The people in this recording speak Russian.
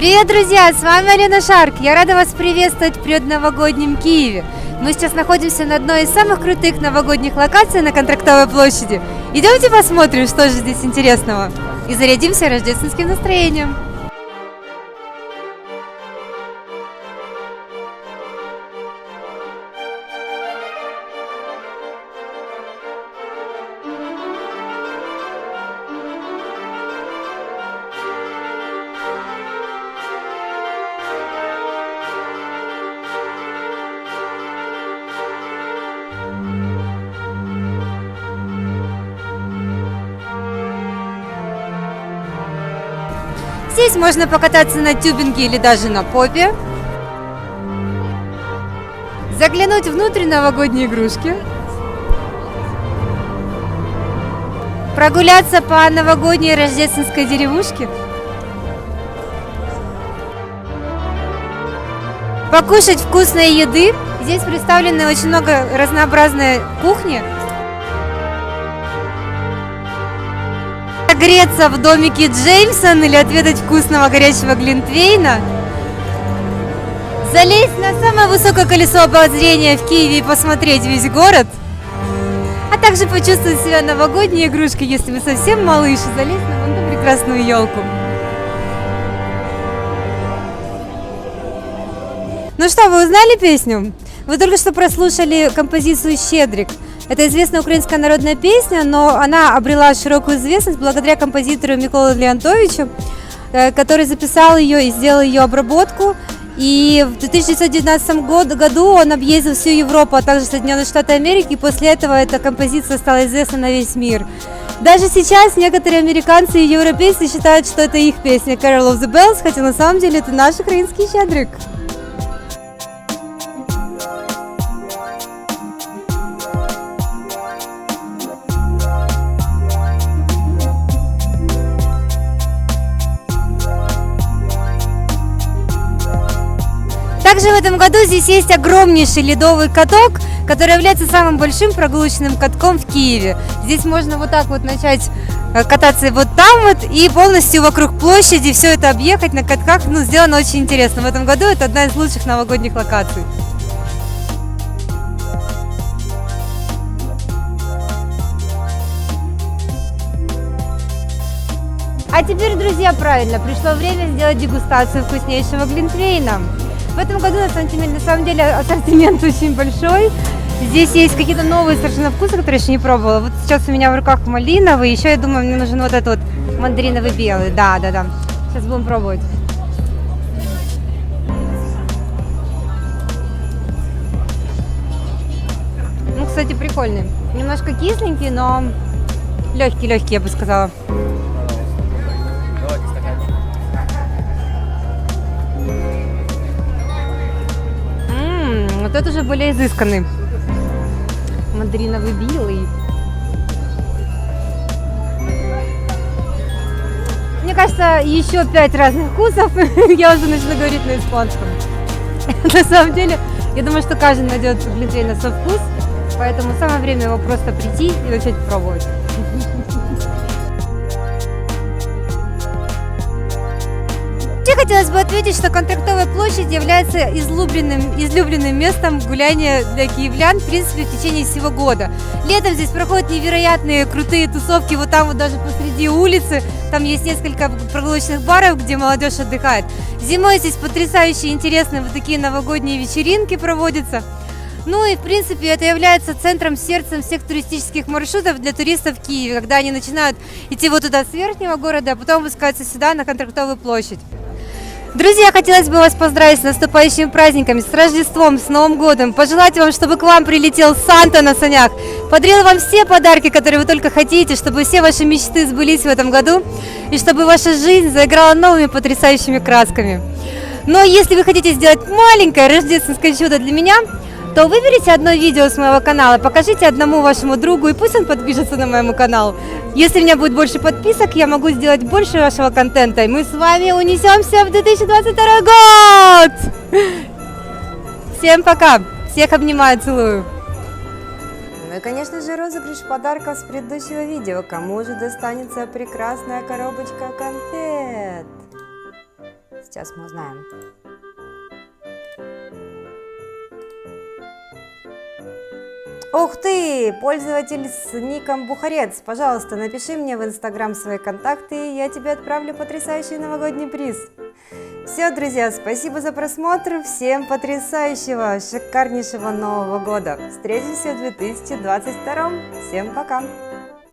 Привет, друзья! С вами Алена Шарк. Я рада вас приветствовать в предновогоднем Киеве. Мы сейчас находимся на одной из самых крутых новогодних локаций на Контрактовой площади. Идемте посмотрим, что же здесь интересного. И зарядимся рождественским настроением. Здесь можно покататься на тюбинге или даже на попе. Заглянуть внутрь новогодней игрушки. Прогуляться по новогодней рождественской деревушке. Покушать вкусной еды. Здесь представлены очень много разнообразной кухни. Согреться в домике Джеймсон или отведать вкусного горячего глинтвейна. Залезть на самое высокое колесо обозрения в Киеве и посмотреть весь город. А также почувствовать себя новогодней игрушкой, если вы совсем малыш, и залезть на вон ту прекрасную елку. Ну что, вы узнали песню? Вы только что прослушали композицию «Щедрик». Это известная украинская народная песня, но она обрела широкую известность благодаря композитору Миколе Леонтовичу, э, который записал ее и сделал ее обработку. И в 1919 год- году он объездил всю Европу, а также Соединенные Штаты Америки, и после этого эта композиция стала известна на весь мир. Даже сейчас некоторые американцы и европейцы считают, что это их песня Carol of the Bells, хотя на самом деле это наш украинский щедрик. Также в этом году здесь есть огромнейший ледовый каток, который является самым большим прогулочным катком в Киеве. Здесь можно вот так вот начать э, кататься вот там вот и полностью вокруг площади все это объехать на катках. Ну, сделано очень интересно. В этом году это одна из лучших новогодних локаций. А теперь, друзья, правильно, пришло время сделать дегустацию вкуснейшего глинтвейна. В этом году на самом деле, ассортимент очень большой. Здесь есть какие-то новые совершенно вкусы, которые еще не пробовала. Вот сейчас у меня в руках малиновый, еще я думаю, мне нужен вот этот вот мандариновый белый. Да, да, да. Сейчас будем пробовать. Ну, кстати, прикольный. Немножко кисленький, но легкий-легкий, я бы сказала. Это уже более изысканный. Мандариновый белый. Мне кажется, еще пять разных вкусов, я уже начну говорить на испанском. На самом деле, я думаю, что каждый найдет глинтвейн на свой вкус, поэтому самое время его просто прийти и начать пробовать. Вообще хотелось бы отметить, что Контрактовая площадь является излюбленным, излюбленным местом гуляния для киевлян, в принципе, в течение всего года. Летом здесь проходят невероятные крутые тусовки, вот там вот даже посреди улицы, там есть несколько прогулочных баров, где молодежь отдыхает. Зимой здесь потрясающе интересные вот такие новогодние вечеринки проводятся. Ну и, в принципе, это является центром, сердцем всех туристических маршрутов для туристов в Киеве, когда они начинают идти вот туда с верхнего города, а потом выскаться сюда, на Контрактовую площадь. Друзья, хотелось бы вас поздравить с наступающими праздниками, с Рождеством, с Новым годом. Пожелать вам, чтобы к вам прилетел Санта на санях, подарил вам все подарки, которые вы только хотите, чтобы все ваши мечты сбылись в этом году, и чтобы ваша жизнь заиграла новыми потрясающими красками. Но если вы хотите сделать маленькое рождественское чудо для меня, то выберите одно видео с моего канала, покажите одному вашему другу, и пусть он подпишется на моему канал. Если у меня будет больше подписок, я могу сделать больше вашего контента, и мы с вами унесемся в 2022 год! Всем пока! Всех обнимаю, целую! Ну и, конечно же, розыгрыш подарков с предыдущего видео. Кому же достанется прекрасная коробочка конфет? Сейчас мы узнаем. Ух ты! Пользователь с ником Бухарец. Пожалуйста, напиши мне в Инстаграм свои контакты, и я тебе отправлю потрясающий новогодний приз. Все, друзья, спасибо за просмотр. Всем потрясающего, шикарнейшего Нового года. Встретимся в 2022. Всем пока!